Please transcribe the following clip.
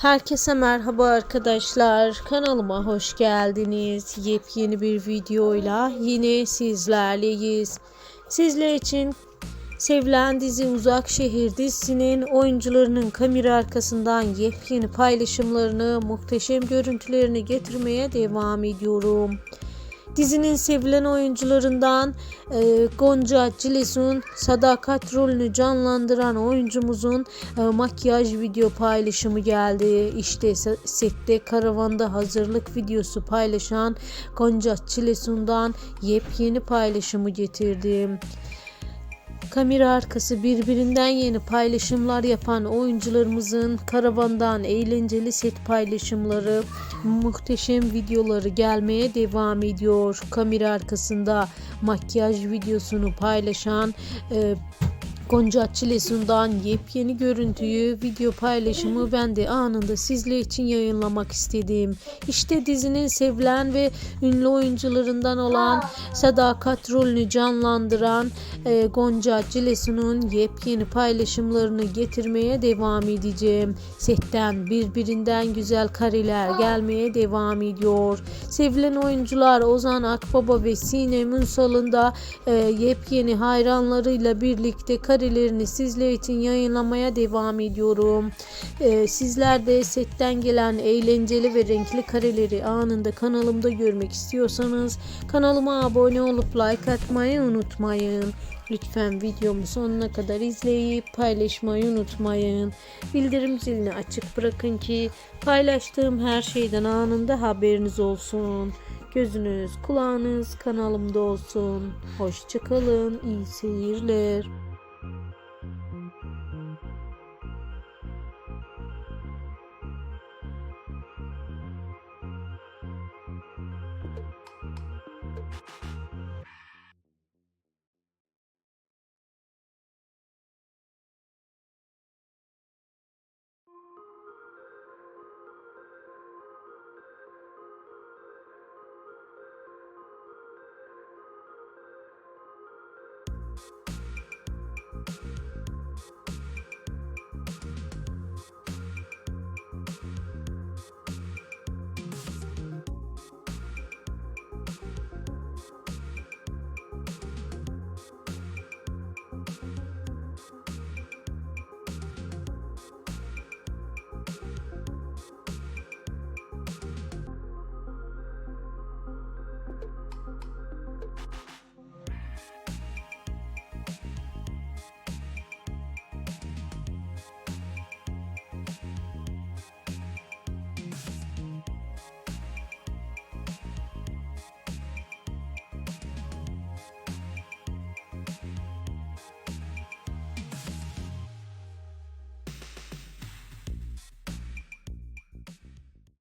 Herkese merhaba arkadaşlar. Kanalıma hoş geldiniz. Yepyeni bir videoyla yine sizlerleyiz. Sizler için sevilen dizi Uzak Şehir dizisinin oyuncularının kamera arkasından yepyeni paylaşımlarını, muhteşem görüntülerini getirmeye devam ediyorum. Dizinin sevilen oyuncularından e, Gonca Cilesun sadakat rolünü canlandıran oyuncumuzun e, makyaj video paylaşımı geldi. İşte se- sette karavanda hazırlık videosu paylaşan Gonca Cilesun'dan yepyeni paylaşımı getirdim. Kamera arkası birbirinden yeni paylaşımlar yapan oyuncularımızın karavandan eğlenceli set paylaşımları, muhteşem videoları gelmeye devam ediyor. Kamera arkasında makyaj videosunu paylaşan e, Gonca Çilesun'dan yepyeni görüntüyü, video paylaşımı ben de anında sizler için yayınlamak istedim. İşte dizinin sevilen ve ünlü oyuncularından olan Sadakat rolünü canlandıran e, Gonca Cilesun'un yepyeni paylaşımlarını getirmeye devam edeceğim. Setten birbirinden güzel kareler gelmeye devam ediyor. Sevilen oyuncular Ozan Akbaba ve Sinem Ünsal'ın da e, yepyeni hayranlarıyla birlikte karelerini sizler için yayınlamaya devam ediyorum. E, sizler de setten gelen eğlenceli ve renkli kareleri anında kanalımda görmek istiyorsanız kanalıma abone olup like atmayı unutmayın. Lütfen videomu sonuna kadar izleyip paylaşmayı unutmayın. Bildirim zilini açık bırakın ki paylaştığım her şeyden anında haberiniz olsun. Gözünüz, kulağınız kanalımda olsun. Hoşçakalın, iyi seyirler. you